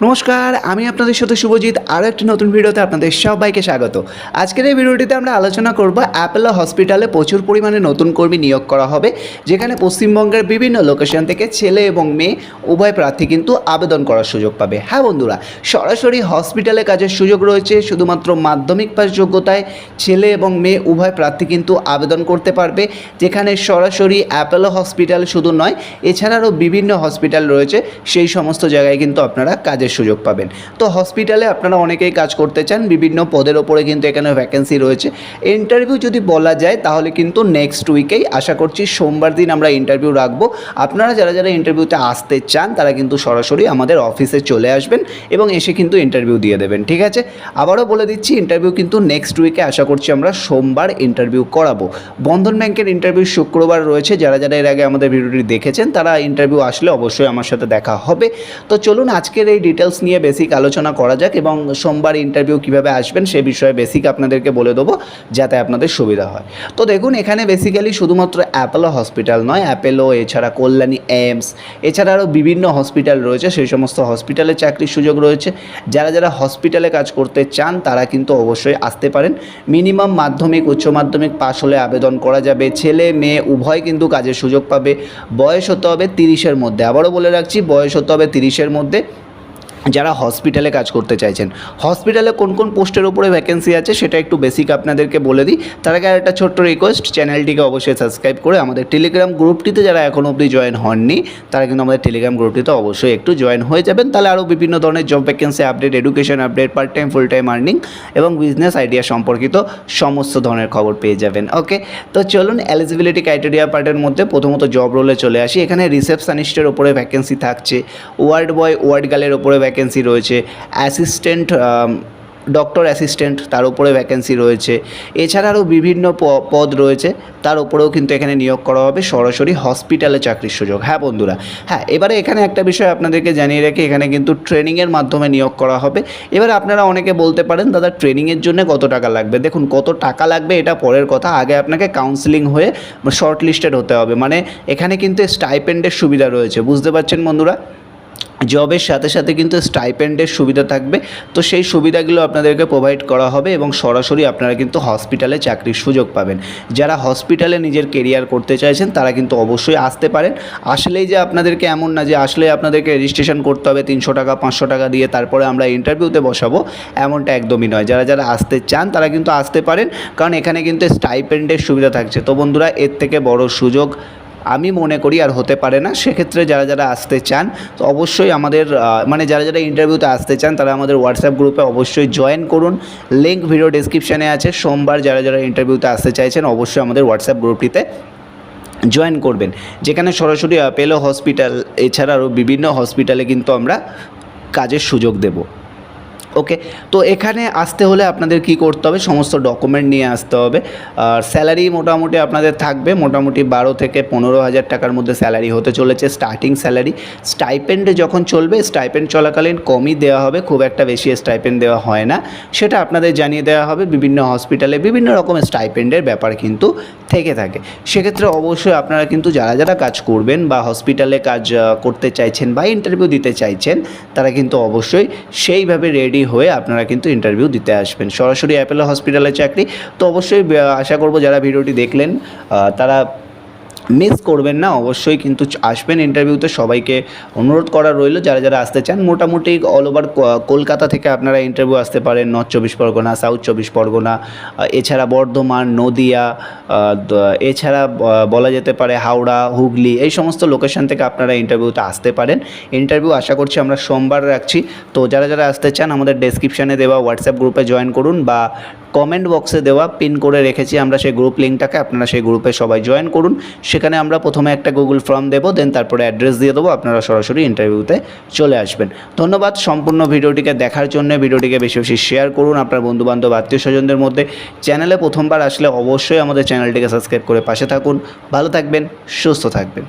নমস্কার, আমি আপনাদের সাথে শুভজিৎ, আরও একটি নতুন ভিডিওতে আপনাদের সবাইকে স্বাগত। আজকের এই ভিডিওটিতে আমরা আলোচনা করব অ্যাপেলো হসপিটালে প্রচুর পরিমাণে নতুন কর্মী নিয়োগ করা হবে, যেখানে পশ্চিমবঙ্গের বিভিন্ন লোকেশন থেকে ছেলে এবং মেয়ে উভয় প্রার্থী কিন্তু আবেদন করার সুযোগ পাবে। হ্যাঁ বন্ধুরা, সরাসরি হসপিটালে কাজের সুযোগ রয়েছে, শুধুমাত্র মাধ্যমিক পাস যোগ্যতায় ছেলে এবং মেয়ে উভয় প্রার্থী কিন্তু আবেদন করতে পারবে, যেখানে সরাসরি অ্যাপেলো হসপিটাল শুধু নয়, এছাড়াও বিভিন্ন হসপিটাল রয়েছে, সেই সমস্ত জায়গায় কিন্তু আপনারা কাজের সুযোগ পাবেন। তো হসপিটালে আপনারা অনেকেই কাজ করতে চান, বিভিন্ন পদের ওপরে কিন্তু এখানে ভ্যাকেন্সি রয়েছে। ইন্টারভিউ যদি বলা যায়, তাহলে কিন্তু নেক্সট উইকেই আশা করছি সোমবার দিন আমরা ইন্টারভিউ রাখব। আপনারা যারা যারা ইন্টারভিউতে আসতে চান, তারা কিন্তু সরাসরি আমাদের অফিসে চলে আসবেন এবং এসে কিন্তু ইন্টারভিউ দিয়ে দেবেন, ঠিক আছে? আবারও বলে দিচ্ছি ইন্টারভিউ কিন্তু নেক্সট উইকে আশা করছি আমরা সোমবার ইন্টারভিউ করাবো। বন্ধন ব্যাংকের ইন্টারভিউ শুক্রবার রয়েছে, যারা যারা এর আগে আমাদের ভিডিওটি দেখেছেন, তারা ইন্টারভিউ আসলে অবশ্যই আমার সাথে দেখা হবে। তো চলুন আজকের এই ডিটেলস নিয়ে বেসিক আলোচনা করা যাক এবং সোমবার ইন্টারভিউ কীভাবে আসবেন সে বিষয়ে বেসিক আপনাদেরকে বলে দেবো, যাতে আপনাদের সুবিধা হয়। তো দেখুন, এখানে বেসিক্যালি শুধুমাত্র অ্যাপেলো হসপিটাল নয় অ্যাপেলো এছাড়া কল্যাণী এইমস এছাড়া আরও বিভিন্ন হসপিটাল রয়েছে, সেই সমস্ত হসপিটালে চাকরির সুযোগ রয়েছে। যারা যারা হসপিটালে কাজ করতে চান, তারা কিন্তু অবশ্যই আসতে পারেন। মিনিমাম মাধ্যমিক, উচ্চ মাধ্যমিক পাশ হলে আবেদন করা যাবে। ছেলে, মেয়ে, উভয় কিন্তু কাজের সুযোগ পাবে। বয়স হতে হবে তিরিশের মধ্যে। আবারও বলে রাখছি, বয়স হতে হবে তিরিশের মধ্যে। যারা হসপিটালে কাজ করতে চাইছেন। হসপিটালে কোন কোন পোস্টের উপরে ভ্যাকেন্সি আছে সেটা একটু বেসিক আপনাদেরকে বলে দিই। তার আগে একটা ছোট্ট রিকোয়েস্ট চ্যানেলটিকে অবশ্যই সাবস্ক্রাইব করে আমাদের টেলিগ্রাম গ্রুপটিতে যারা এখনও অবধি জয়েন হননি, তারা কিন্তু আমাদের টেলিগ্রাম গ্রুপটিতে অবশ্যই একটু জয়েন হয়ে যাবেন। তাহলে আরও বিভিন্ন ধরনের job vacancy update education update part time full time earning এবং বিজনেস আইডিয়া সম্পর্কিত সমস্ত ধরনের খবর পেয়ে যাবেন। ওকে তো চলুন এলিজিবিলিটি ক্রাইটেরিয়া পার্টের মধ্যে প্রথমত জব রোলে চলে আসি। এখানে রিসেপশনিস্টের ওপরে ভ্যাকেন্সি থাকছে। ওয়ার্ড বয় ওয়ার্ড গার্লের ওপরে ভ্যাকেন্সি রয়েছে। অ্যাসিস্ট্যান্ট ডক্টর অ্যাসিস্ট্যান্ট তার উপরে ভ্যাকেন্সি রয়েছে। এছাড়া আরও বিভিন্ন পদ রয়েছে। তার উপরেও কিন্তু এখানে নিয়োগ করা হবে সরাসরি হসপিটালে চাকরির সুযোগ। হ্যাঁ বন্ধুরা? হ্যাঁ এবারে এখানে একটা বিষয় আপনাদেরকে জানিয়ে রাখি, এখানে কিন্তু ট্রেনিংয়ের মাধ্যমে নিয়োগ করা হবে। এবারে আপনারা অনেকে বলতে পারেন, দাদা ট্রেনিংয়ের জন্য কত টাকা লাগবে? দেখুন, কত টাকা লাগবে এটা পরের কথা। আগে আপনাকে কাউন্সিলিং হয়ে শর্ট লিস্টেড হতে হবে। মানে এখানে কিন্তু স্টাইপেন্ডের সুবিধা রয়েছে। বুঝতে পারছেন, বন্ধুরা? জবের সাথে সাথে কিন্তু স্টাইপেন্ডের সুবিধা থাকবে। তো সেই সুবিধাগুলো আপনাদেরকে প্রোভাইড করা হবে এবং সরাসরি আপনারা কিন্তু হসপিটালে চাকরির সুযোগ পাবেন। যারা হসপিটালে নিজের কেরিয়ার করতে চাইছেন, তারা কিন্তু অবশ্যই আসতে পারেন। আসলেই যে আপনাদেরকে এমন না যে আসলে আপনাদেরকে রেজিস্ট্রেশন করতে হবে, তিনশো টাকা, পাঁচশো টাকা দিয়ে তারপরে আমরা ইন্টারভিউতে বসাবো, এমনটা একদমই নয়। যারা যারা আসতে চান, তারা কিন্তু আসতে পারেন। কারণ এখানে কিন্তু স্টাইপেন্ডের সুবিধা থাকছে। তো বন্ধুরা, এর থেকে বড় সুযোগ আমি মনে করি আর হতে পারে না। সেক্ষেত্রে যারা যারা আসতে চান, তো অবশ্যই আমাদের মানে যারা যারা ইন্টারভিউতে আসতে চান, তারা আমাদের হোয়াটসঅ্যাপ গ্রুপে অবশ্যই জয়েন করুন। লিঙ্ক ভিডিও ডিসক্রিপশানে আছে। সোমবার যারা যারা ইন্টারভিউতে আসতে চাইছেন, অবশ্যই আমাদের হোয়াটসঅ্যাপ গ্রুপটিতে জয়েন করবেন। যেখানে সরাসরি পেল হসপিটাল এছাড়া আরও বিভিন্ন হসপিটালে কিন্তু আমরা কাজের সুযোগ দেবো। ওকে তো এখানে আসতে হলে আপনাদের কি করতে হবে? সমস্ত ডকুমেন্ট নিয়ে আসতে হবে। আর স্যালারি মোটামুটি আপনাদের থাকবে মোটামুটি বারো থেকে পনেরো হাজার টাকার মধ্যে স্যালারি হতে চলেছে স্টার্টিং স্যালারি স্টাইপেন্ডে যখন চলবে স্টাইপেন্ড চলাকালীন কমই দেওয়া হবে, খুব একটা বেশি স্টাইপেন্ড দেওয়া হয় না। সেটা আপনাদের জানিয়ে দেওয়া হবে, বিভিন্ন হসপিটালে বিভিন্ন রকম স্টাইপেন্ডের ব্যাপার কিন্তু থেকে থাকে। সেক্ষেত্রে অবশ্যই আপনারা কিন্তু যারা যারা কাজ করবেন বা হসপিটালে কাজ করতে চাইছেন বা ইন্টারভিউ দিতে চাইছেন, তারা কিন্তু অবশ্যই সেইভাবে রেডি হয়ে আপনারা কিন্তু ইন্টারভিউ দিতে আসবেন। সরাসরি অ্যাপেলো হসপিটালের চাকরি। তো অবশ্যই আশা করব যারা ভিডিওটি দেখলেন তারা মিস করবেন না, অবশ্যই কিন্তু আসবেন ইন্টারভিউতে সবাইকে অনুরোধ করা রইল, যারা যারা আসতে চান, মোটামুটি অল ওভার কলকাতা থেকে আপনারা ইন্টারভিউ আসতে পারেন নর্থ চব্বিশ পরগনা সাউথ চব্বিশ পরগনা এছাড়া বর্ধমান, নদিয়া এছাড়া বলা যেতে পারে হাওড়া, হুগলি, এই সমস্ত লোকেশন থেকে আপনারা ইন্টারভিউতে আসতে পারেন। ইন্টারভিউ আশা করছি আমরা সোমবার রাখছি। তো যারা যারা আসতে চান, আমাদের ডেসক্রিপশানে দেওয়া হোয়াটসঅ্যাপ গ্রুপে জয়েন করুন বা কমেন্ট বক্সে দেওয়া পিন করে রেখেছি আমরা সেই গ্রুপ লিঙ্কটাকে আপনারা সেই গ্রুপে সবাই জয়েন করুন। সেখানে আমরা প্রথমে একটা গুগল ফর্ম দেবো দেন তারপরে অ্যাড্রেস দিয়ে দেবো, আপনারা সরাসরি ইন্টারভিউতে চলে আসবেন। ধন্যবাদ সম্পূর্ণ ভিডিওটিকে দেখার জন্য, ভিডিওটিকে বেশি বেশি শেয়ার করুন আপনার বন্ধুবান্ধব, আত্মীয় স্বজনদের মধ্যে। চ্যানেলে প্রথমবার আসলে অবশ্যই আমাদের চ্যানেলটিকে সাবস্ক্রাইব করে পাশে থাকুন। ভালো থাকবেন, সুস্থ থাকবেন।